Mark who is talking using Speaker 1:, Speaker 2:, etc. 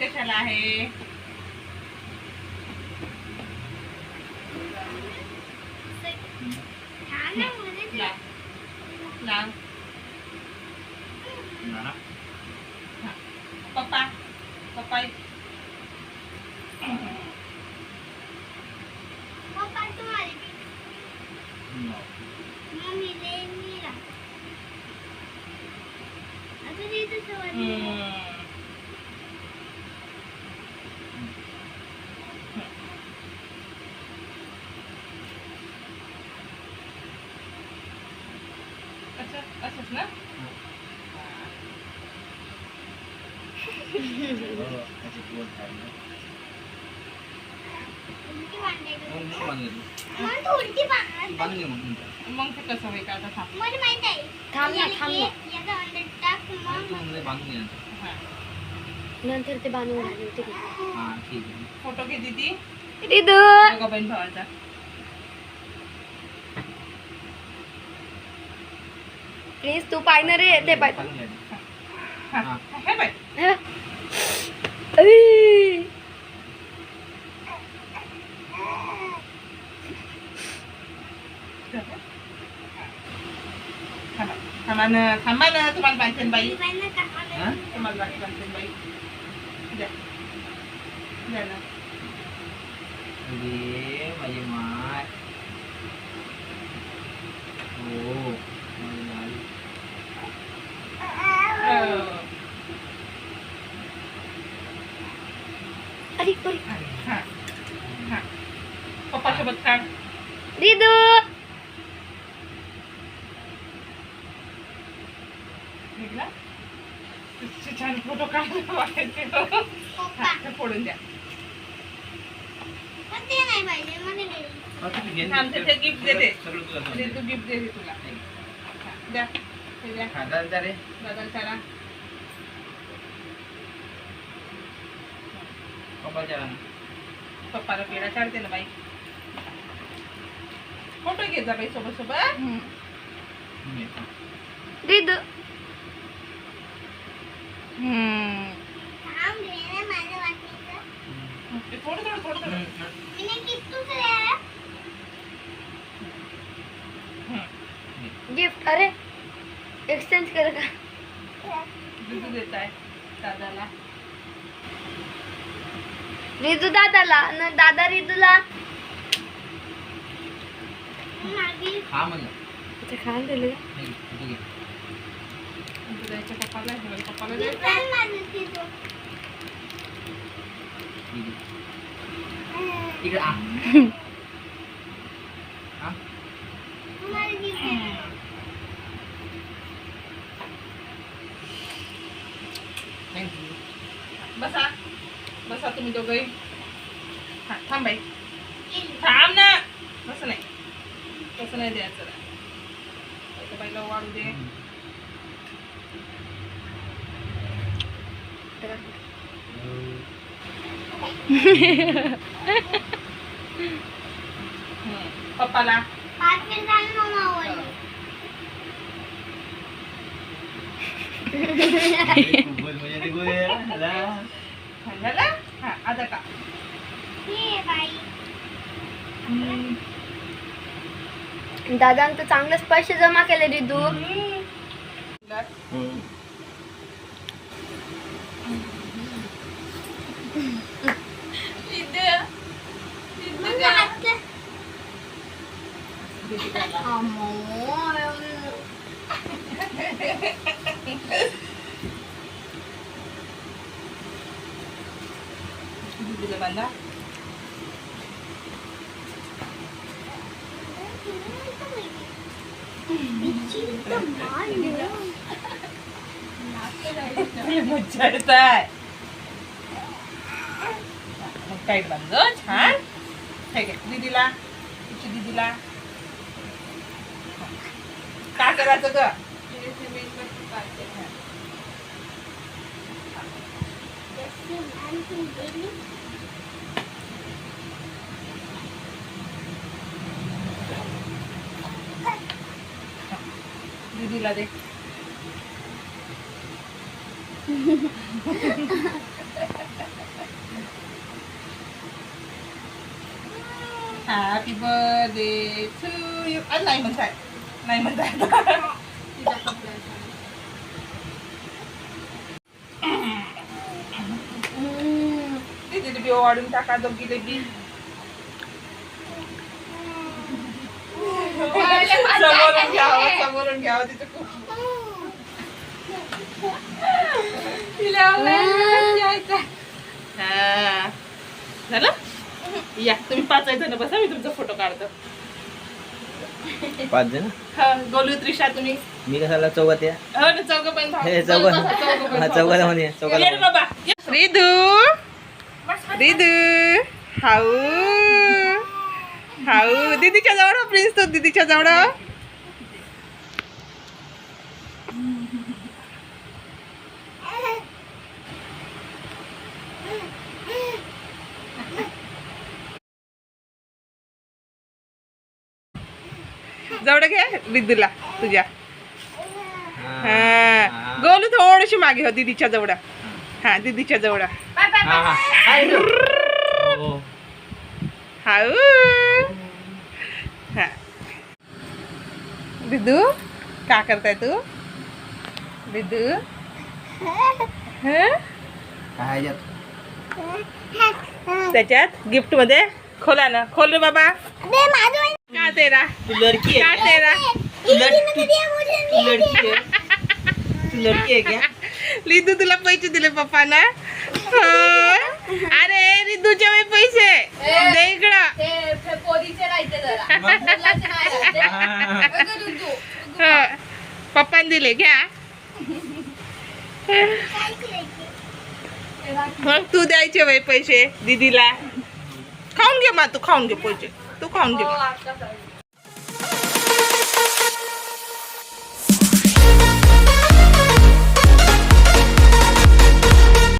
Speaker 1: कशाला आहे
Speaker 2: आहे म्हणजे ते.
Speaker 1: लाव. लाव
Speaker 3: नाना.
Speaker 1: पप्पा पप्पा
Speaker 2: पप्पा
Speaker 1: मग ते कसं होईल का आता थांब
Speaker 2: मला माहीत आहे
Speaker 4: थांब ना,
Speaker 2: याला
Speaker 4: थांब ना.
Speaker 2: हे- याचा अंडर टाक
Speaker 3: Ano
Speaker 2: मग
Speaker 3: yung may bago yan?
Speaker 1: हा.
Speaker 4: नंतर ते बांधून घालू ते
Speaker 3: Ah, ठीक आहे.
Speaker 1: फोटो घे दीदी
Speaker 4: रिदू
Speaker 1: दोघं बहीण भावाचा
Speaker 4: प्लीज तू पाय ना रे ते पाय
Speaker 3: Ý. Taman, taman,
Speaker 1: taman
Speaker 4: bantuan bayi.
Speaker 1: Taman bantuan bayi. Ya. Ya
Speaker 4: lah.
Speaker 1: Ini, macam mana? Photo ते फोडून द्या
Speaker 2: ते
Speaker 1: gift देते. तू गिफ्ट दे तुला हा, द्या हे. दादा. पप्पाला पेढा काढते ना बाई फोटो घेत जा बाई सोबत सोबत
Speaker 3: Hindi.
Speaker 4: गिफ्ट अरे एक्सचेंज कर का?
Speaker 1: दादाला.
Speaker 4: रिदू दादाला न दादा
Speaker 3: Ha, man.
Speaker 4: ते खायला दिलं
Speaker 1: द्यायचं पप्पाला हे बाई पप्पाला
Speaker 2: मी
Speaker 1: द्यायचं
Speaker 2: पण माझं तिथं.
Speaker 3: Sige. Ika, ah. Ha?
Speaker 2: तुम्हाला gift द्यायला.
Speaker 3: Thank you.
Speaker 1: बसा बसा तुम्ही दोघंही हा थांब बाई
Speaker 2: केली.
Speaker 1: थांब ना तसं नाही तसं नाही द्यायचं आता बाईला वाढू दे
Speaker 2: झालं?
Speaker 1: हा आता. का
Speaker 2: हे बाई
Speaker 4: दादानं तर चांगलेच पैसे जमा केले रिदू.
Speaker 1: बांधा
Speaker 2: विचित्र माणूस.
Speaker 1: मज्जा येत आहे टाईट बांध छान ठीक आहे दीदीला तिची दीदीला काय करायचं ग
Speaker 2: Thank you.
Speaker 1: दीदीला दे Happy birthday to you. À, này mình sẽ, này mình sẽ. Dito di ba ordering taka dog gilebi? समोरून घ्यावं समोरून घ्यावं तिथे खूप. तिला हा. झालं? या तुम्ही पाच जण बसा मी तुमचा फोटो काढतो.
Speaker 3: पाच जण?
Speaker 1: हा गोलू त्रिशा तुम्ही.
Speaker 3: मी कशाला चौकात या?
Speaker 1: हो ना पण
Speaker 3: चौकात म्हणे
Speaker 1: बाबा हाऊ. हाऊ दीदीच्या जवळ प्रिन्स तो दीदीच्या जवळ. जवळ घे रिदूला तुझ्या. हा. गोलू थोडीशी मागे हो दीदीच्या जवळ. हा दीदीच्या जवळ. हाऊ हा दिदू का करताय तू हं? त्याच्यात गिफ्टमध्ये खोला ना खोल रे बाबा का तेरा
Speaker 3: तू लड़की
Speaker 1: का तेरा
Speaker 3: लड़की है है क्या
Speaker 1: रिदू तुला पैसे दिले पप्पाना हो. अरे रिदूच्या दिले घ्या. मग तू द्यायचे वय पैसे दीदीला. खाऊन घे मा तू खाऊन घे पैसे. तू खाऊन घे. हो,